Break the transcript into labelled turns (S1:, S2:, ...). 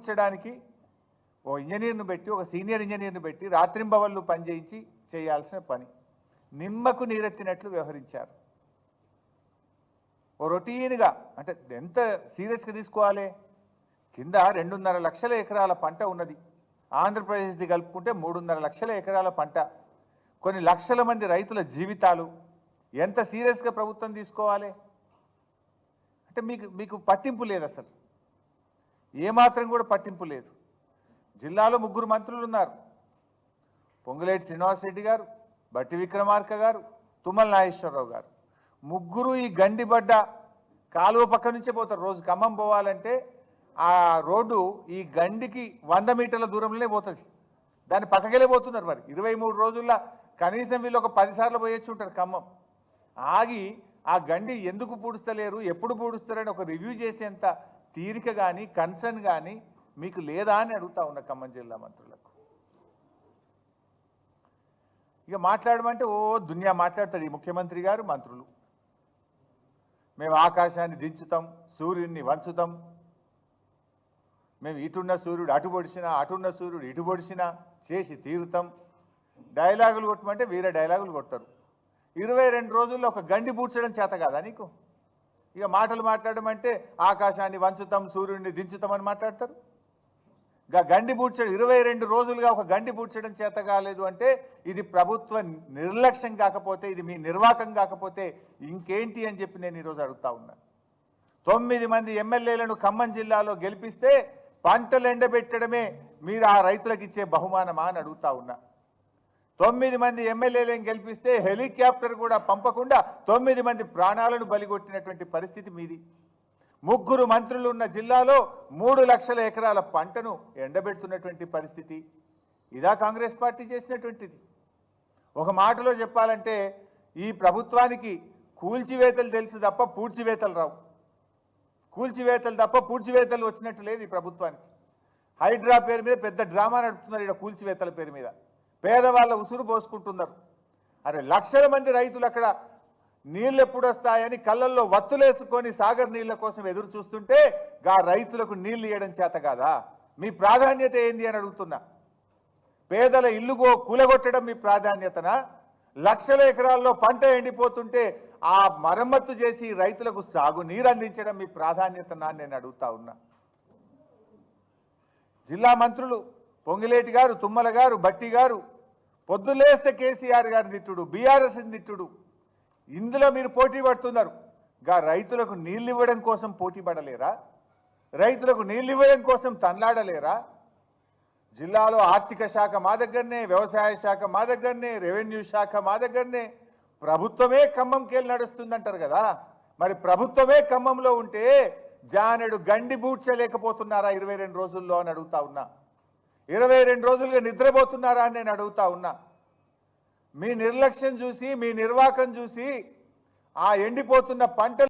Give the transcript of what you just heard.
S1: పూడ్చడానికి ఓ ఇంజనీర్ను పెట్టి ఒక సీనియర్ ఇంజనీర్ను పెట్టి రాత్రింబవళ్ళు పనిచేయించి చేయాల్సిన పని. నిమ్మకు నీరెత్తినట్లు వ్యవహరించారు. ఓ రొటీన్గా అంటే ఎంత సీరియస్గా తీసుకోవాలి? కింద రెండున్నర లక్షల ఎకరాల పంట ఉన్నది. ఆంధ్రప్రదేశ్ది కలుపుకుంటే మూడున్నర లక్షల ఎకరాల పంట. కొన్ని లక్షల మంది రైతుల జీవితాలు. ఎంత సీరియస్గా ప్రభుత్వం తీసుకోవాలి? అంటే మీకు మీకు పట్టింపు లేదు అసలు. ఏమాత్రం కూడా పట్టింపు లేదు. జిల్లాలో ముగ్గురు మంత్రులు ఉన్నారు. పొంగులేటి శ్రీనివాసరెడ్డి గారు బట్టి విక్రమార్క గారు తుమ్మల నాగేశ్వరరావు గారు. ముగ్గురు ఈ గండిబడ్డ కాలువ పక్క నుంచే పోతారు. రోజు ఖమ్మం పోవాలంటే ఆ రోడ్డు ఈ గండికి వంద మీటర్ల దూరంలోనే పోతుంది. దాన్ని పక్కకెళ్ళే పోతున్నారు మరి. ఇరవై మూడు రోజుల్లో కనీసం వీళ్ళు ఒక పదిసార్లు పోయొచ్చు ఉంటారు ఖమ్మం. ఆగి ఆ గండి ఎందుకు పూడుస్తలేరు ఎప్పుడు పూడుస్తారని ఒక రివ్యూ చేసేంత తీరిక కానీ కన్సర్న్ కానీ మీకు లేదా అని అడుగుతా ఉన్న ఖమ్మం జిల్లా మంత్రులకు. ఇక మాట్లాడమంటే ఓ దునియా మాట్లాడుతుంది ఈ ముఖ్యమంత్రి గారు మంత్రులు. మేము ఆకాశాన్ని దించుతాం సూర్యుడిని వంచుతాం. మేము ఇటున్న సూర్యుడు అటు పొడిచినా అటున్న సూర్యుడు ఇటు పొడిచినా చేసి తీరుతాం. డైలాగులు కొట్టమంటే వీరే డైలాగులు కొట్టరు ఇరవై రెండు రోజుల్లో ఒక గండి పూడ్చడం చేత కాదా నీకు? ఇక మాటలు మాట్లాడడం అంటే ఆకాశాన్ని వంచుతాం సూర్యుడిని దించుతామని మాట్లాడతారు. ఇక గండి పూడ్చడం ఇరవై రెండు రోజులుగా ఒక గండి పూడ్చడం చేత కాలేదు అంటే ఇది ప్రభుత్వ నిర్లక్ష్యం కాకపోతే ఇది మీ నిర్వాకం కాకపోతే ఇంకేంటి అని చెప్పి నేను ఈరోజు అడుగుతా ఉన్నా. తొమ్మిది మంది ఎమ్మెల్యేలను ఖమ్మం జిల్లాలో గెలిపిస్తే పంటలు ఎండబెట్టడమే మీరు ఆ రైతులకు ఇచ్చే బహుమానమా అని అడుగుతా ఉన్నా. తొమ్మిది మంది ఎమ్మెల్యేలను గెలిపిస్తే హెలికాప్టర్ కూడా పంపకుండా తొమ్మిది మంది ప్రాణాలను బలిగొట్టినటువంటి పరిస్థితి మీది. ముగ్గురు మంత్రులు ఉన్న జిల్లాలో మూడు లక్షల ఎకరాల పంటను ఎండబెడుతున్నటువంటి పరిస్థితి. ఇదా కాంగ్రెస్ పార్టీ చేసినటువంటిది. ఒక మాటలో చెప్పాలంటే ఈ ప్రభుత్వానికి కూల్చివేతలు తెలుసు తప్ప పూడ్చివేతలు రావు. కూల్చివేతలు తప్ప పూడ్చివేతలు వచ్చినట్టు లేదు ఈ ప్రభుత్వానికి. హైడ్రా పేరు మీద పెద్ద డ్రామా నడుపుతున్నారు ఇక్కడ కూల్చివేతల పేరు మీద. పేదవాళ్ళ ఉసురు పోసుకుంటున్నారు. అరే లక్షల మంది రైతులు అక్కడ నీళ్ళు ఎప్పుడు వస్తాయని కళ్ళల్లో వత్తులేసుకొని సాగర్ నీళ్ళ కోసం ఎదురు చూస్తుంటే గా రైతులకు నీళ్ళు ఇవ్వడం చేత కాదా? మీ ప్రాధాన్యత ఏంది అని అడుగుతున్నా. పేదల ఇల్లుగో కూలగొట్టడం మీ ప్రాధాన్యతనా? లక్షల ఎకరాల్లో పంట ఎండిపోతుంటే ఆ మరమ్మత్తు చేసి రైతులకు సాగు నీరు అందించడం మీ ప్రాధాన్యతనా నేను అడుగుతా ఉన్నా. జిల్లా మంత్రులు పొంగిలేటి గారు తుమ్మల గారు బట్టి గారు పొద్దులేస్తే కేసీఆర్ గారి తిట్టుడు బీఆర్ఎస్ తిట్టుడు. ఇందులో మీరు పోటీ పడుతున్నారు. గా రైతులకు నీళ్ళు ఇవ్వడం కోసం పోటీ పడలేరా? రైతులకు నీళ్ళు ఇవ్వడం కోసం తన్లాడలేరా? జిల్లాలో ఆర్థిక శాఖ మా దగ్గరనే వ్యవసాయ శాఖ మా దగ్గరనే రెవెన్యూ శాఖ మా దగ్గరనే. ప్రభుత్వమే ఖమ్మంకెళ్ళి నడుస్తుందంటారు కదా? మరి ప్రభుత్వమే ఖమ్మంలో ఉంటే జానెడు గండి బూడ్చలేకపోతున్నారా ఇరవై రెండు రోజుల్లో అని అడుగుతా ఉన్నా. ఇరవై రెండు రోజులుగా నిద్రపోతున్నారా అని నేను అడుగుతా ఉన్నా. మీ నిర్లక్ష్యం చూసి మీ నిర్వాకం చూసి ఆ ఎండిపోతున్న పంటలు